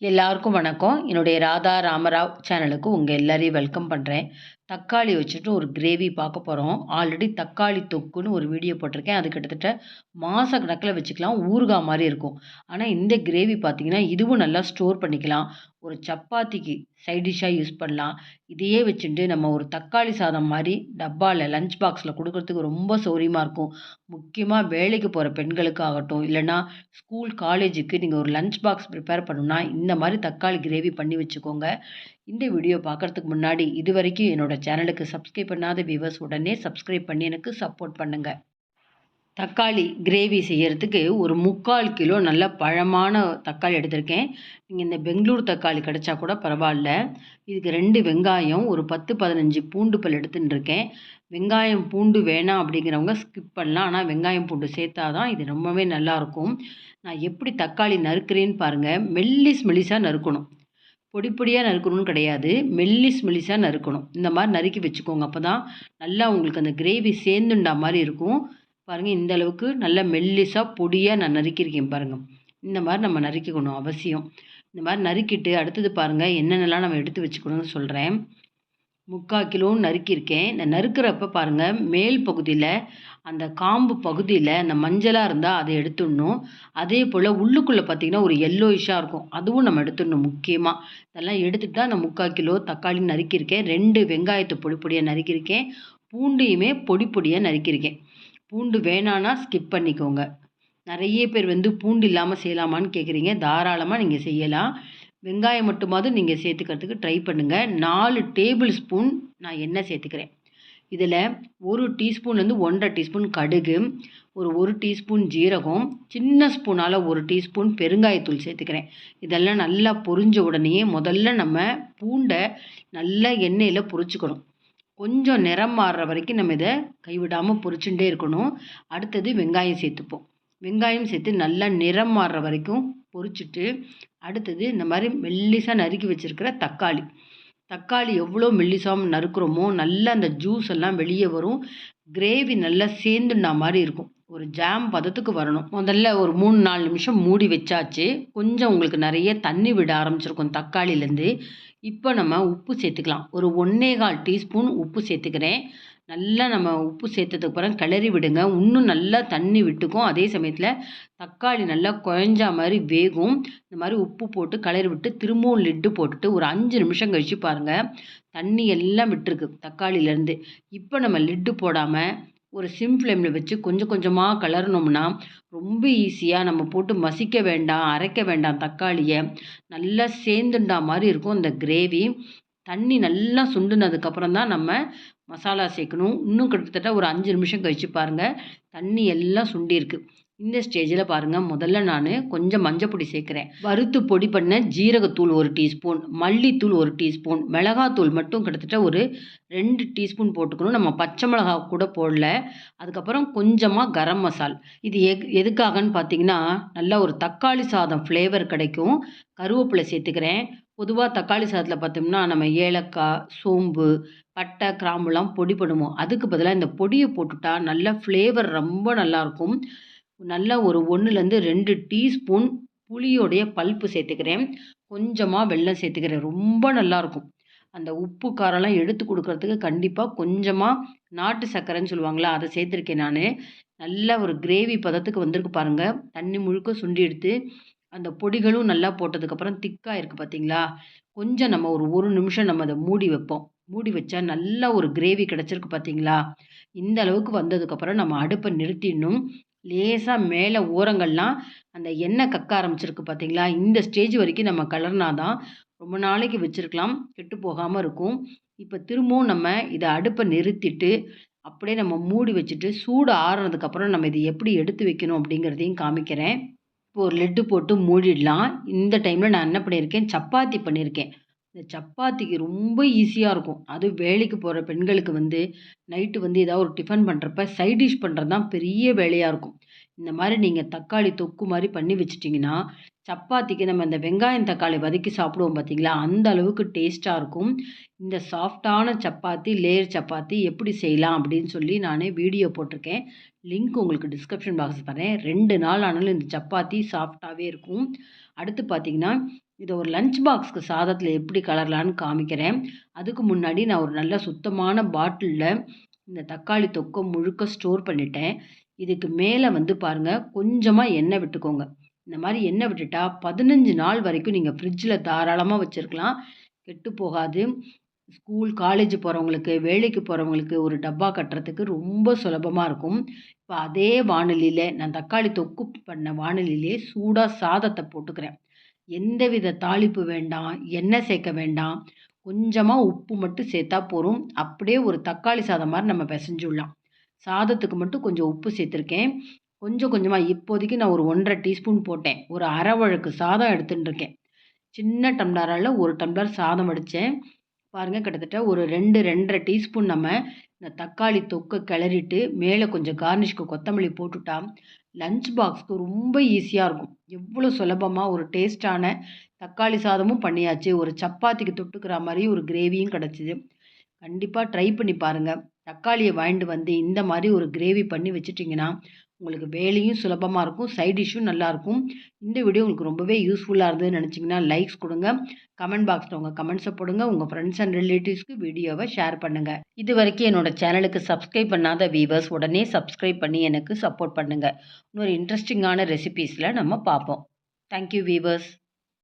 எல்லாருக்கும் வணக்கம். என்னுடைய ராதா ராமராவ் சேனலுக்கு உங்கள் எல்லாரையும் வெல்கம் பண்ணுறேன் தக்காளி வச்சுட்டு ஒரு கிரேவி பார்க்க போகிறோம் ஆல்ரெடி தக்காளி தொக்குன்னு ஒரு வீடியோ போட்டிருக்கேன். அது கிட்டத்தட்ட மாத கணக்கில் வச்சுக்கலாம். ஊறுகாய் மாதிரி இருக்கும். ஆனால் இந்த கிரேவி பார்த்திங்கன்னா இதுவும் நல்லா ஸ்டோர் பண்ணிக்கலாம். ஒரு சப்பாத்திக்கு சைட் டிஷ்ஷாக யூஸ் பண்ணலாம். இதையே வச்சுட்டு நம்ம ஒரு தக்காளி சாதம் மாதிரி டப்பாவில் லஞ்ச் பாக்ஸில் கொடுக்கறதுக்கு ரொம்ப சௌரியமாக இருக்கும். முக்கியமாக வேலைக்கு போகிற பெண்களுக்கு ஆகட்டும் இல்லைன்னா ஸ்கூல் காலேஜுக்கு நீங்கள் ஒரு லஞ்ச் பாக்ஸ் ப்ரிப்பேர் பண்ணணும்னா இந்த மாதிரி தக்காளி கிரேவி பண்ணி வச்சுக்கோங்க. இந்த வீடியோ பார்க்குறதுக்கு முன்னாடி இது வரைக்கும் என்னோடய சேனலுக்கு சப்ஸ்கிரைப் பண்ணாத வியூவர்ஸ் உடனே சப்ஸ்கிரைப் பண்ணி எனக்கு சப்போர்ட் பண்ணுங்கள் தக்காளி கிரேவி செய்கிறதுக்கு ஒரு முக்கால் கிலோ நல்ல பழமான தக்காளி எடுத்திருக்கேன். நீங்கள் இந்த பெங்களூர் தக்காளி கிடச்சா கூட பரவாயில்ல. இதுக்கு ரெண்டு வெங்காயம் ஒரு பத்து பதினஞ்சு பூண்டு பல் எடுத்துன்னு இருக்கேன். வெங்காயம் பூண்டு வேணாம் அப்படிங்கிறவங்க ஸ்கிப் பண்ணலாம். ஆனால் வெங்காயம் பூண்டு சேர்த்தா தான் இது ரொம்பவே நல்லாயிருக்கும் நான் எப்படி தக்காளி நறுக்கிறேன்னு பாருங்கள் மெல்லிஸ் மெல்லிஸாக நறுக்கணும். பொடி பொடியாக நறுக்கணும்னு கிடையாது. மெல்லிஸ் மெல்லிஸாக நறுக்கணும். இந்த மாதிரி நறுக்கி வச்சுக்கோங்க. அப்போ தான் நல்லா உங்களுக்கு அந்த கிரேவி சேர்ந்துண்டா மாதிரி இருக்கும். பாருங்கள் இந்த அளவுக்கு நல்லா மெல்லிஸாக பொடியாக நான் நறுக்கியிருக்கேன் பாருங்கள் இந்த மாதிரி நம்ம நறுக்கிக்கணும் அவசியம். இந்த மாதிரி நறுக்கிட்டு அடுத்தது பாருங்கள் என்னென்னலாம் நம்ம எடுத்து வச்சுக்கணும்னு சொல்கிறேன் முக்கால் கிலோன்னு நறுக்கியிருக்கேன். இந்த நறுக்கிறப்ப பாருங்கள் மேல் பகுதியில் அந்த காம்பு பகுதியில் அந்த மஞ்சளாக இருந்தால் அதை எடுத்துடணும். அதே போல் உள்ளுக்குள்ளே பார்த்திங்கன்னா ஒரு எல்லோயிஷாக இருக்கும். அதுவும் நம்ம எடுத்துடணும் முக்கியமாக இதெல்லாம் எடுத்துகிட்டு தான் நான் முக்கால் கிலோ தக்காளி நறுக்கியிருக்கேன். ரெண்டு வெங்காயத்தை பொடி பொடியாக நறுக்கியிருக்கேன். பூண்டையுமே பொடி பொடியாக நறுக்கியிருக்கேன். பூண்டு வேணான்னா ஸ்கிப் பண்ணிக்கோங்க. நிறைய பேர் வந்து பூண்டு இல்லாமல் செய்யலாமான்னு கேட்குறீங்க தாராளமாக நீங்கள் செய்யலாம். வெங்காயம் மட்டுமாவது நீங்கள் சேர்த்துக்கிறதுக்கு ட்ரை பண்ணுங்கள் நாலு டேபிள் ஸ்பூன் நான் எண்ணெய் சேர்த்துக்கிறேன். இதில் ஒரு டீஸ்பூன்லேருந்து ஒன்றரை டீஸ்பூன் கடுகு ஒரு ஒரு டீஸ்பூன் ஜீரகம் சின்ன ஸ்பூனால் ஒரு டீஸ்பூன் பெருங்காயத்தூள் சேர்த்துக்கிறேன். இதெல்லாம் நல்லா பொரிஞ்ச உடனேயே முதல்ல நம்ம பூண்டை நல்லா எண்ணெயில் பொரிச்சுக்கணும். கொஞ்சம் நிறம் மாறுற வரைக்கும் நம்ம இதை கைவிடாமல் பொரிச்சுட்டே இருக்கணும். அடுத்தது வெங்காயம் சேர்த்துப்போம். வெங்காயம் சேர்த்து நல்லா நிறம் மாறுற வரைக்கும் பொரிச்சிட்டு அடுத்தது இந்த மாதிரி மெல்லிசாக நறுக்கி வச்சுருக்கிற தக்காளி. தக்காளி எவ்வளோ மெல்லிசாக நறுக்கிறோமோ நல்லா அந்த ஜூஸ் எல்லாம் வெளியே வரும். கிரேவி நல்லா சேர்ந்துண்டா மாதிரி இருக்கும். ஒரு ஜாம் பதத்துக்கு வரணும். முதல்ல ஒரு மூணு நாலு நிமிஷம் மூடி வச்சாச்சு. கொஞ்சம் உங்களுக்கு நிறைய தண்ணி விட ஆரம்பிச்சிருக்கும் தக்காளிலேருந்து இப்போ நம்ம உப்பு சேர்த்துக்கலாம். ஒரு ஒன்றே கால் டீஸ்பூன் உப்பு சேர்த்துக்கிறேன். நல்லா நம்ம உப்பு சேர்த்ததுக்கு அப்புறம் கிளறி விடுங்க. இன்னும் நல்லா தண்ணி விட்டுக்கும். அதே சமயத்தில் தக்காளி நல்லா குழஞ்சா மாதிரி வேகும். இந்த மாதிரி உப்பு போட்டு கிளறி விட்டு திரும்பவும் லிட்டு போட்டுட்டு ஒரு அஞ்சு நிமிஷம் கழித்து பாருங்கள் தண்ணி எல்லாம் விட்டுருக்கு தக்காளியிலேருந்து. இப்போ நம்ம லிட்டு போடாமல் ஒரு சிம் ஃப்ளேமில் வச்சு கொஞ்சம் கொஞ்சமாக கலரணும்னா ரொம்ப ஈஸியாக நம்ம போட்டு மசிக்க வேண்டாம் அரைக்க வேண்டாம் தக்காளியை. நல்லா சேர்ந்துண்டா மாதிரி இருக்கும் இந்த கிரேவி தண்ணி நல்லா சுண்டுனதுக்கப்புறம் தான் நம்ம மசாலா சேர்க்கணும். இன்னும் கிட்டத்தட்ட ஒரு அஞ்சு நிமிஷம் கழித்து பாருங்கள் தண்ணி எல்லாம் சுண்டியிருக்கு. இந்த ஸ்டேஜில் பாருங்கள் முதல்ல நான் கொஞ்சம் மஞ்சப்பொடி சேர்க்குறேன். வறுத்து பொடி பண்ண ஜீரகத்தூள் ஒரு டீஸ்பூன் மல்லித்தூள் ஒரு டீஸ்பூன் மிளகாத்தூள் மட்டும் கிட்டத்தட்ட ஒரு ரெண்டு டீஸ்பூன் போட்டுக்கணும். நம்ம பச்சை மிளகா கூட போடல. அதுக்கப்புறம் கொஞ்சமாக கரம் மசால். இது எக் எதுக்காகன்னு பார்த்தீங்கன்னா நல்லா ஒரு தக்காளி சாதம் ஃப்ளேவர் கிடைக்கும். கருவேப்பிலை சேர்த்துக்கிறேன். பொதுவாக தக்காளி சாதத்தில் பார்த்தோம்னா நம்ம ஏலக்காய் சோம்பு பட்டை கிராம்புலாம் பொடி பண்ணுவோம் அதுக்கு பதிலாக இந்த பொடியை போட்டுட்டா நல்ல ஃப்ளேவர் ரொம்ப நல்லாயிருக்கும் நல்லா ஒரு ஒன்றுலேருந்து ரெண்டு டீஸ்பூன் புளியோடைய பல்ப்பு சேர்த்துக்கிறேன். கொஞ்சமாக வெள்ளம் சேர்த்துக்கிறேன். ரொம்ப நல்லாயிருக்கும் அந்த உப்பு காரம்லாம் எடுத்து கொடுக்கறதுக்கு கண்டிப்பாக கொஞ்சமாக நாட்டு சர்க்கரைன்னு சொல்லுவாங்களா அதை சேர்த்துருக்கேன் நான். நல்ல ஒரு கிரேவி பதத்துக்கு வந்திருக்கு பாருங்கள் தண்ணி முழுக்க சுண்டி எடுத்து அந்த பொடிகளும் நல்லா போட்டதுக்கப்புறம் திக்காக இருக்குது பார்த்தீங்களா கொஞ்சம் நம்ம ஒரு ஒரு நிமிஷம் நம்ம அதை மூடி வைப்போம். மூடி வச்சா நல்ல ஒரு கிரேவி கிடச்சிருக்கு பார்த்தீங்களா இந்த அளவுக்கு வந்ததுக்கப்புறம் நம்ம அடுப்பை நிறுத்திடணும். லேசாக மேலே ஓரங்கள்லாம் அந்த எண்ணெய் கக்க ஆரம்பிச்சிருக்கு பார்த்தீங்களா இந்த ஸ்டேஜ் வரைக்கும் நம்ம கலர்னா தான் ரொம்ப நாளைக்கு வச்சுருக்கலாம். கெட்டு போகாமல் இருக்கும். இப்போ திரும்பவும் நம்ம இதை அடுப்பை நிறுத்திட்டு அப்படியே நம்ம மூடி வச்சுட்டு சூடு ஆறுனதுக்கப்புறம் நம்ம இதை எப்படி எடுத்து வைக்கணும் அப்படிங்கிறதையும் காமிக்கிறேன். இப்போ ஒரு லெட்டு போட்டு மூடிடலாம். இந்த டைமில் நான் என்ன பண்ணியிருக்கேன்? சப்பாத்தி பண்ணியிருக்கேன். இந்த சப்பாத்திக்கு ரொம்ப ஈஸியாக இருக்கும். அதுவும் வேலைக்கு போகிற பெண்களுக்கு வந்து நைட்டு வந்து ஏதாவது ஒரு டிஃபன் பண்ணுறப்ப சைட் டிஷ் பண்ணுறது தான் பெரிய வேலையாக இருக்கும். இந்த மாதிரி நீங்கள் தக்காளி தொக்கு மாதிரி பண்ணி வச்சிட்டிங்கன்னா சப்பாத்திக்கு நம்ம இந்த வெங்காயம் தக்காளி வதக்கி சாப்பிடுவோம் பார்த்தீங்களா அந்த அளவுக்கு டேஸ்ட்டாக இருக்கும். இந்த சாஃப்டான சப்பாத்தி லேயர் சப்பாத்தி எப்படி செய்யலாம் அப்படின்னு சொல்லி நான் வீடியோ போட்டிருக்கேன். லிங்க் உங்களுக்கு டிஸ்கிரிப்ஷன் பாக்ஸ் தரேன். ரெண்டு நாள் ஆனாலும் இந்த சப்பாத்தி சாஃப்டாகவே இருக்கும். அடுத்து பார்த்தீங்கன்னா இதை ஒரு லஞ்ச் பாக்ஸ்க்கு சாதத்தில் எப்படி கலரலான்னு காமிக்கிறேன். அதுக்கு முன்னாடி நான் ஒரு நல்ல சுத்தமான பாட்டிலில் இந்த தக்காளி தொக்கை முழுக்க ஸ்டோர் பண்ணிட்டேன். இதுக்கு மேலே வந்து பாருங்கள் கொஞ்சமாக எண்ணெய் விட்டுக்கோங்க. இந்த மாதிரி எண்ணெய் விட்டுட்டா பதினஞ்சு நாள் வரைக்கும் நீங்கள் ஃப்ரிட்ஜில் தாராளமாக வச்சுருக்கலாம். கெட்டு போகாது. ஸ்கூல் காலேஜ் போகிறவங்களுக்கு வேலைக்கு போகிறவங்களுக்கு ஒரு டப்பா கட்டுறதுக்கு ரொம்ப சுலபமாக இருக்கும். இப்போ அதே வானொலியில் நான் தக்காளி தொக்கு பண்ண வானொலியிலே சூடாக சாதத்தை போட்டுக்கிறேன். எந்தவித தாளிப்பு வேண்டாம் எண்ணெய் சேர்க்க வேண்டாம். கொஞ்சமாக உப்பு மட்டும் சேர்த்தா போதும். அப்படியே ஒரு தக்காளி சாதம் மாதிரி நம்ம பிசைஞ்சுடலாம் சாதத்துக்கு மட்டும் கொஞ்சம் உப்பு சேர்த்துருக்கேன். கொஞ்சம் கொஞ்சமாக இப்போதைக்கு நான் ஒரு ஒன்றரை டீஸ்பூன் போட்டேன். ஒரு அரை வழக்கு சாதம் எடுத்துகிட்டு இருக்கேன் சின்ன டம்ளரால் ஒரு டம்ளர் சாதம் வடித்தேன் பாருங்கள் கிட்டத்தட்ட ஒரு ரெண்டு ரெண்டரை டீஸ்பூன் நம்ம இந்த தக்காளி தொக்கை கிளறிட்டு மேலே கொஞ்சம் கார்னிஷ்க்கு கொத்தமல்லி போட்டுட்டா லஞ்ச் பாக்ஸ்க்கு ரொம்ப ஈஸியாக இருக்கும். எவ்வளோ சுலபமாக ஒரு டேஸ்டான தக்காளி சாதமும் பண்ணியாச்சு. ஒரு சப்பாத்திக்கு தொட்டுக்கிற மாதிரி ஒரு கிரேவியும் கிடச்சிது. கண்டிப்பாக ட்ரை பண்ணி பாருங்கள் தக்காளியை வாங்கிட்டு வந்து இந்த மாதிரி ஒரு கிரேவி பண்ணி வச்சுட்டிங்கன்னா உங்களுக்கு வேலையும் சுலபமாக இருக்கும் சைட் இஷ்யூ நல்லாயிருக்கும் இந்த வீடியோ உங்களுக்கு ரொம்பவே யூஸ்ஃபுல்லாக இருந்ததுன்னு நினச்சிங்கன்னா லைக்ஸ் கொடுங்க. கமெண்ட் பாக்ஸில் உங்கள் கமெண்ட்ஸை போடுங்க. உங்கள் ஃப்ரெண்ட்ஸ் அண்ட் ரிலேட்டிவ்ஸ்க்கு வீடியோவை ஷேர் பண்ணுங்கள் இது வரைக்கும் என்னோட சேனலுக்கு சப்ஸ்கிரைப் பண்ணாத வியூவர்ஸ் உடனே சப்ஸ்கிரைப் பண்ணி எனக்கு சப்போர்ட் பண்ணுங்கள் இன்னொரு இன்ட்ரெஸ்டிங்கான ரெசிபீஸில் நம்ம பார்ப்போம். Thank you viewers